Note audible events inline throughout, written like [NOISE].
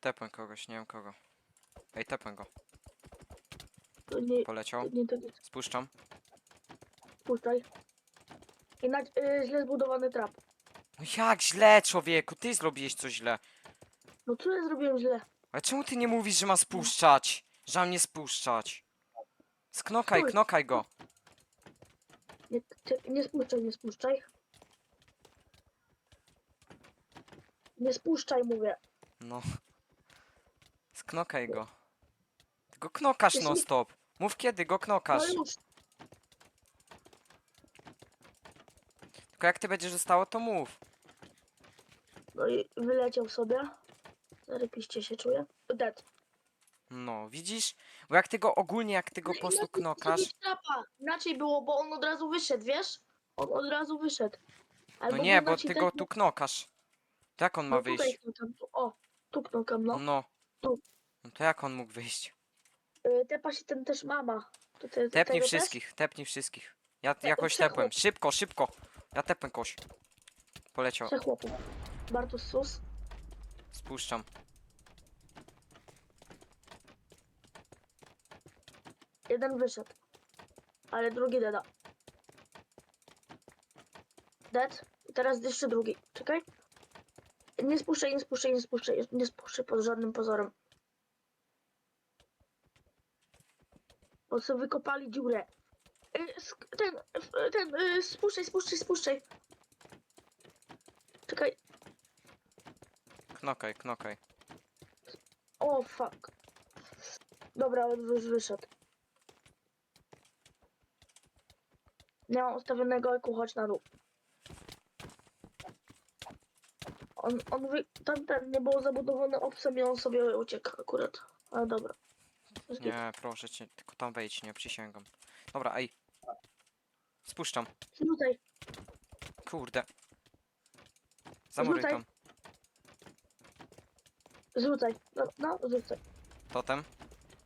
Tepłem kogoś, nie wiem kogo. Ej, tepłem go. To nie, Poleciał. to nie to nie Spuszczam. spuszczaj. Jednak y, źle zbudowany trap. No jak źle, człowieku, ty zrobiłeś coś źle. No co ja zrobiłem źle? Ale czemu ty nie mówisz, że ma spuszczać? Że mam nie spuszczać? Sknokaj, Stój. knokaj go. Nie, czek- nie spuszczaj, nie spuszczaj. Nie spuszczaj, mówię. No. Sknokaj go. Ty go knokasz non stop. Mów kiedy go No knokasz. już. Tylko jak ty będziesz zostało, to mów. No i wyleciał sobie. Zarypiście się czuję. Dead. No, widzisz? Bo jak ty go ogólnie, jak ty go No po prostu inaczej knokasz. zrobić Trapa. Inaczej było, bo on od razu wyszedł, wiesz? On od razu wyszedł. No Albo nie, bo ty go tu knokasz. To jak on ma no tutaj wyjść? knokam, tu, o, tu knokam, no. No. Tu. No to jak on mógł wyjść? Y, tepa się ten też mama. To Tepnij tego też? wszystkich, tepnij wszystkich. Ja Te- jakoś trzech tepłem. Szybko, szybko. Ja tepłem koś. Poleciał. Trzech chłopów. Bartus Sus. Spuszczam. Jeden wyszedł. Ale drugi deda. Dead. I teraz jeszcze drugi. Czekaj. Nie spuszczaj, nie spuszczaj, nie spuszczaj. Nie spuszczaj pod żadnym pozorem. Bo sobie wykopali dziurę. Y, sk- Ten, ten, y, spuszczaj, spuszczaj, spuszczaj. Czekaj. Knokaj, knokaj. O, fuck. Dobra, on już wyszedł. Nie mam ustawionego eku, chodź na dół. On, on wy... Tam ten nie było zabudowane opcją i on sobie uciekł akurat. Ale dobra. Nie, proszę cię, tylko tam wejdź, nie przysięgam. Dobra, ej. Spuszczam. Rzucaj, Kurde. Zamuruj Rzucaj. tam. rzucaj. No, no rzucaj. Totem.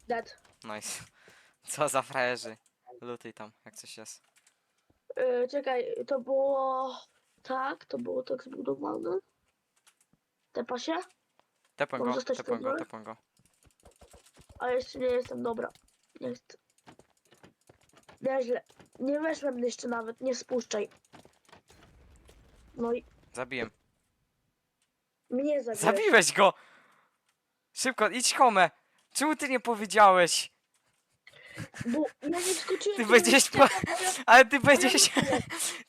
Dead. Nice. [LAUGHS] Co za frajerzy. Lutuj tam, jak coś jest. Yy, czekaj, to było... Tak, to było tak zbudowane. Tepa się? Tepłem Mam go, zostać tepłem go, tepłem go. A jeszcze nie jestem dobra. Nie. Nieźle. Nie weszłem jeszcze nawet, nie spuszczaj. No i Zabiłem. mnie zabiłeś. Zabiłeś go! Szybko, idź home! Czemu ty nie powiedziałeś? Bo ja nie wskoczyłem. Ty będziesz po... Ale ty będziesz...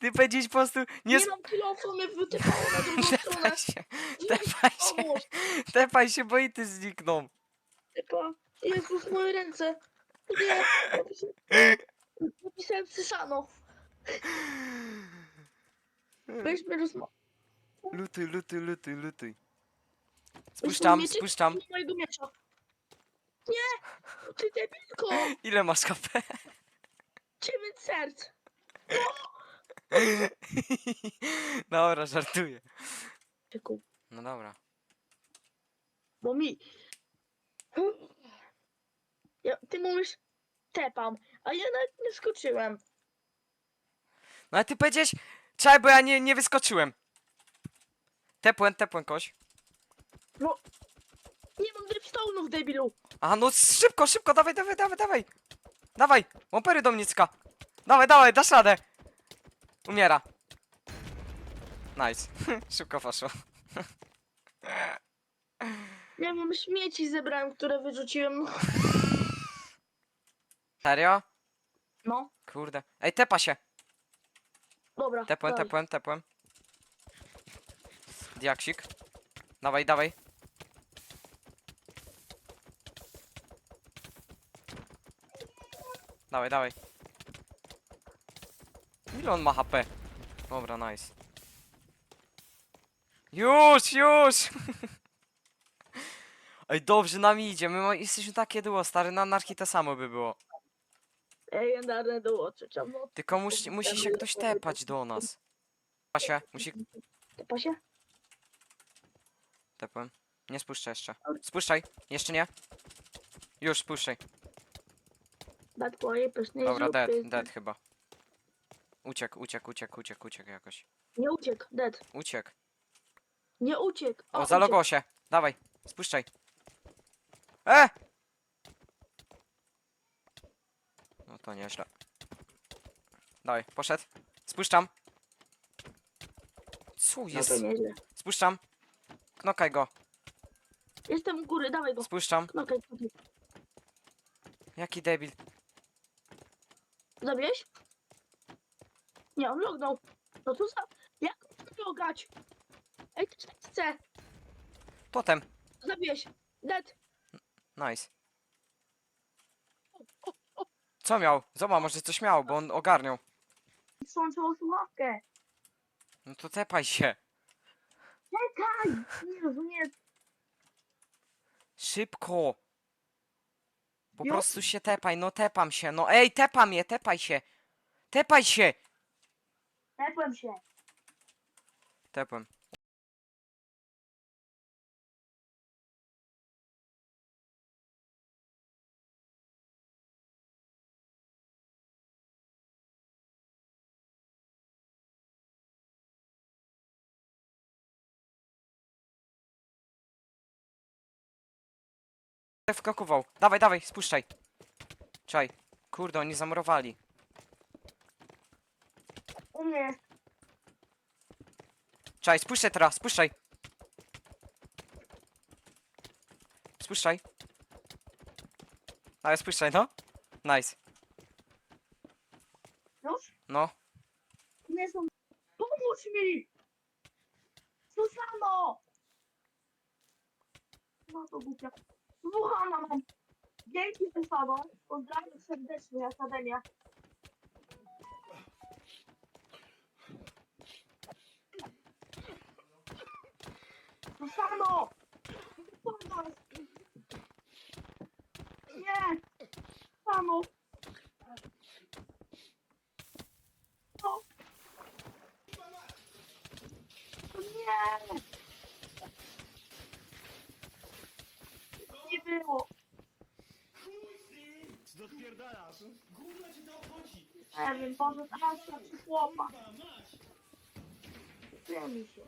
Ty będziesz po prostu... Nie... Nie sp- mam kilofu, mnie wytypało na drugą [LAUGHS] stronę. Tepaj się, tepaj się, Pomóż, tepaj się, bo i ty znikną. typa. Jezus, moje ręce. Nie, napisa- napisałem Syszano. Weźmy rozmowę. Lutuj, lutuj, lutuj, lutuj. Spuszczam, spuszczam. mojego miecza. Nie! Ty debilko! Ile masz HP? Dziewięć serc! [LAUGHS] Dobra, żartuję. Tyku, No dobra. bo mi... Ja, ty mówisz tepam, a ja nawet nie skoczyłem. No ale ty powiedziałeś... Czekaj, bo ja nie, nie wyskoczyłem. Tepłem, tepłem koś. No... Nie mam dripstone'ów, debilu! A no szybko, szybko, dawaj, dawaj, dawaj, dawaj. Dawaj, łompery do Mnicka. Dawaj, dawaj, dasz radę. Umiera. Nice. [LAUGHS] szybko poszło. Ja mam śmieci zebrałem, które wyrzuciłem. [LAUGHS] Serio? No, Kurde. Ej, tepa się. dobra. Tepłem, dawaj. tepłem, tepłem. Diaksik. Dawaj, dawaj. Dawaj, dawaj. Ile on ma HP? Dobra, nice. Już, już! [LAUGHS] Ej, dobrze nam idzie. My ma, jesteśmy takie duo, stary. Na anarchii to samo by było. Legendarne trzecia noc. Tylko musi, musi się ktoś tepać do nas. Tepa się, musi... Tepa się? Tepłem. Nie spuszczę jeszcze. Spuszczaj. Jeszcze nie. Już, spuszczaj. Bad boy, pyszny Dobra, zrób, dead, pyszny. dead chyba. Uciekł, uciekł, uciekł, uciekł, uciekł jakoś. Nie uciekł, dead. Uciekł. Nie uciekł. O, uciekł. zalogował się. Dawaj, spuszczaj. E! No to nieźle. Dawaj, poszedł. Spuszczam. Co No jest? to nieźle. Spuszczam. Knokaj go. Jestem u góry, dawaj go. Spuszczam. Knokaj, knokaj. Jaki debil. Zabiłeś? Nie, on lognął. No to za... Jak on logać? Ej, to chcę. Totem. Zabiłeś. Dead. Nice. Co miał? Zobacz, może coś miał, bo on ogarniał. Słączą słuchawkę. No to tepaj się. Czekaj! Nie. Szybko. Po Jo. prostu się tepaj, no tepam się. No ej, tepam je, tepaj się. Tepaj się. Tepłem się. Tepłem. Wskakuwał. Dawaj, dawaj, spuszczaj. Czaj. Kurde, oni zamurowali. U mnie. Czaj, spuszczaj teraz, spuszczaj. Spuszczaj. Ale spuszczaj, no. Nice. Już? No. U mnie są... Pomóż mi! Susano! No to głupia. Wuchana mam. Dzięki Susano. Pozdrawiam serdecznie Akademia. Susano! Nie! Susano! No! Nie! Nie było. Co to spierdalasz? Gówno ci to obchodzi! Nie wiem, może teraz czy chłopa. Kurwa, masz! Nie mi się.